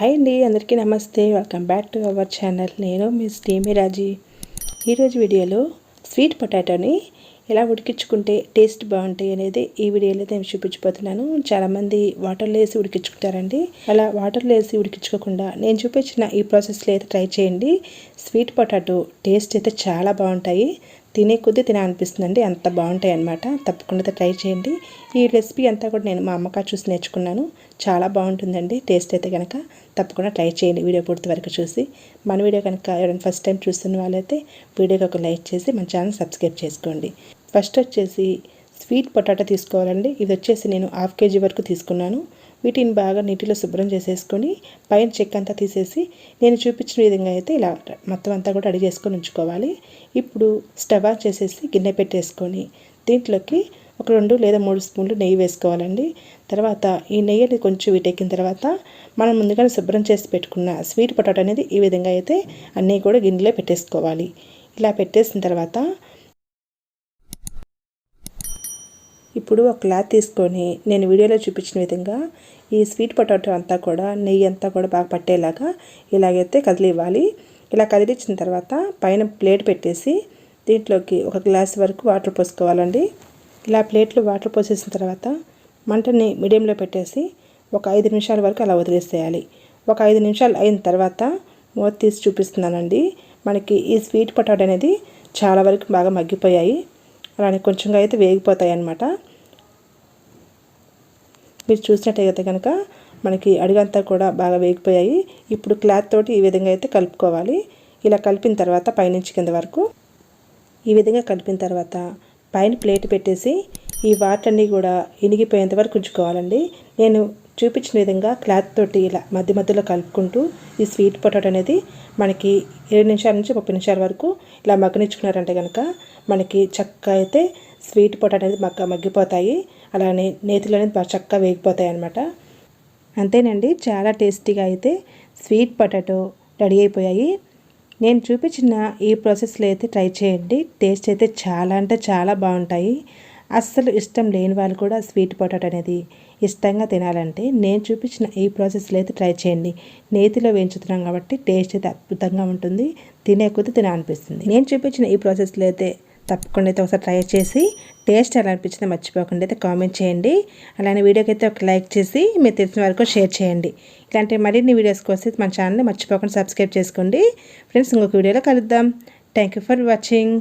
Hi అండి అందరికీ నమస్తే. Welcome back to our channel నేను మీ స్టీమీ రాజీ. ఈరోజు వీడియోలో స్వీట్ పొటాటోని ఎలా ఉడికించుకుంటే టేస్ట్ బాగుంటాయి అనేది ఈ వీడియోలో నేను చూపించిపోతున్నాను చాలామంది వాటర్లో వేసి ఉడికించుకుంటారండి. అలా వాటర్లో వేసి ఉడికించుకోకుండా నేను చూపించిన ఈ ప్రాసెస్లో అయితే ట్రై చేయండి. స్వీట్ పొటాటో టేస్ట్ అయితే చాలా బాగుంటాయి. తినే కొద్దీ తినాలనిపిస్తుందండి. అంత బాగుంటాయి అనమాట తప్పకుండా ట్రై చేయండి. ఈ రెసిపీ అంతా కూడా నేను మా అమ్మకా చూసి నేర్చుకున్నాను. చాలా బాగుంటుందండి. టేస్ట్ అయితే కనుక తప్పకుండా ట్రై చేయండి వీడియో పూర్తి వరకు చూసి. మన వీడియో కనుక ఎవరైనా ఫస్ట్ టైం చూస్తున్న వాళ్ళైతే వీడియోకి ఒక లైక్ చేసి మన ఛానల్ సబ్స్క్రైబ్ చేసుకోండి. ఫస్ట్ వచ్చేసి స్వీట్ పొటాటో తీసుకోవాలండి. ఇది వచ్చేసి నేను హాఫ్ కేజీ వరకు తీసుకున్నాను. వీటిని బాగా నీటిలో శుభ్రం చేసేసుకొని పైన చెక్క అంతా తీసేసి నేను చూపించిన విధంగా అయితే ఇలా మొత్తం అంతా కూడా రెడీ చేసుకొని ఉంచుకోవాలి. ఇప్పుడు స్టవ్ ఆన్ చేసేసి గిన్నె పెట్టేసుకొని దీంట్లోకి ఒక రెండు లేదా మూడు స్పూన్లు నెయ్యి వేసుకోవాలండి. తర్వాత ఈ నెయ్యిని కొంచెం వీటెక్కిన తర్వాత మనం ముందుగానే శుభ్రం చేసి పెట్టుకున్న స్వీట్ పొటాటో అనేది ఈ విధంగా అయితే అన్నీ కూడా గిన్నెలో పెట్టేసుకోవాలి. ఇలా పెట్టేసిన తర్వాత ఇప్పుడు ఒక క్లాత్ తీసుకొని నేను వీడియోలో చూపించిన విధంగా ఈ స్వీట్ పొటాటో అంతా కూడా నెయ్యి అంతా కూడా బాగా పట్టేలాగా ఇలాగైతే కదిలివ్వాలి. ఇలా కదిలించిన తర్వాత పైన ప్లేట్ పెట్టేసి దీంట్లోకి ఒక గ్లాస్ వరకు వాటర్ పోసుకోవాలండి. ఇలా ప్లేట్లో వాటర్ పోసేసిన తర్వాత మంటని మీడియంలో పెట్టేసి ఒక ఐదు నిమిషాల వరకు అలా వదిలేసేయాలి. ఒక ఐదు నిమిషాలు అయిన తర్వాత మూత తీసి చూపిస్తున్నానండి. మనకి ఈ స్వీట్ పొటాటో అనేది చాలా వరకు బాగా మగ్గిపోయాయి. అలానే కొంచెంగా అయితే వేగిపోతాయి అన్నమాట మీరు చూసినట్టయితే కనుక మనకి అడుగంతా కూడా బాగా వేగిపోయాయి. ఇప్పుడు క్లాత్ తోటి ఈ విధంగా అయితే కలుపుకోవాలి. ఇలా కలిపిన తర్వాత పైనుంచి కింద వరకు ఈ విధంగా కలిపిన తర్వాత పైన ప్లేట్ పెట్టేసి ఈ వాటర్ అన్నీ కూడా ఇనిగిపోయేంత వరకు ఉంచుకోవాలండి. నేను చూపించిన విధంగా క్లాత్ తోటి ఇలా మధ్య మధ్యలో కలుపుకుంటూ ఈ స్వీట్ పొటాటో అనేది మనకి ఇరవై నిమిషాల నుంచి ముప్పై నిమిషాల వరకు ఇలా మగ్గనిచ్చుకున్నారంటే కనుక మనకి చక్కగా అయితే స్వీట్ పొటాటో అనేది మగ్గ మగ్గిపోతాయి. అలానే నేతిలో అనేది బాగా చక్కగా వేగిపోతాయి అనమాట అంతేనండి చాలా టేస్టీగా అయితే స్వీట్ పొటాటో రెడీ అయిపోయాయి. నేను చూపించిన ఈ ప్రాసెస్లో అయితే ట్రై చేయండి. టేస్ట్ అయితే చాలా అంటే చాలా బాగుంటాయి. అస్సలు ఇష్టం లేని వాళ్ళు కూడా స్వీట్ పొటాటో అనేది ఇష్టంగా తినాలంటే నేను చూపించిన ఈ ప్రాసెస్లో అయితే ట్రై చేయండి. నేతిలో వేయించుతున్నాం కాబట్టి టేస్ట్ అయితే అద్భుతంగా ఉంటుంది. తినే కొద్ది తినాలనిపిస్తుంది. నేను చూపించిన ఈ ప్రాసెస్లో అయితే తప్పకుండా అయితే ఒకసారి ట్రై చేసి టేస్ట్ ఎలా అనిపించిందో మర్చిపోకుండా అయితే కామెంట్ చేయండి. అలానే వీడియోకి అయితే ఒక లైక్ చేసి మీరు తెలిసిన వరకు షేర్ చేయండి. ఇలాంటి మరిన్ని వీడియోస్ కోసం మన ఛానల్ని మర్చిపోకుండా సబ్స్క్రైబ్ చేసుకోండి. ఫ్రెండ్స్ ఇంకొక వీడియోలో కలుద్దాం. Thank you for watching.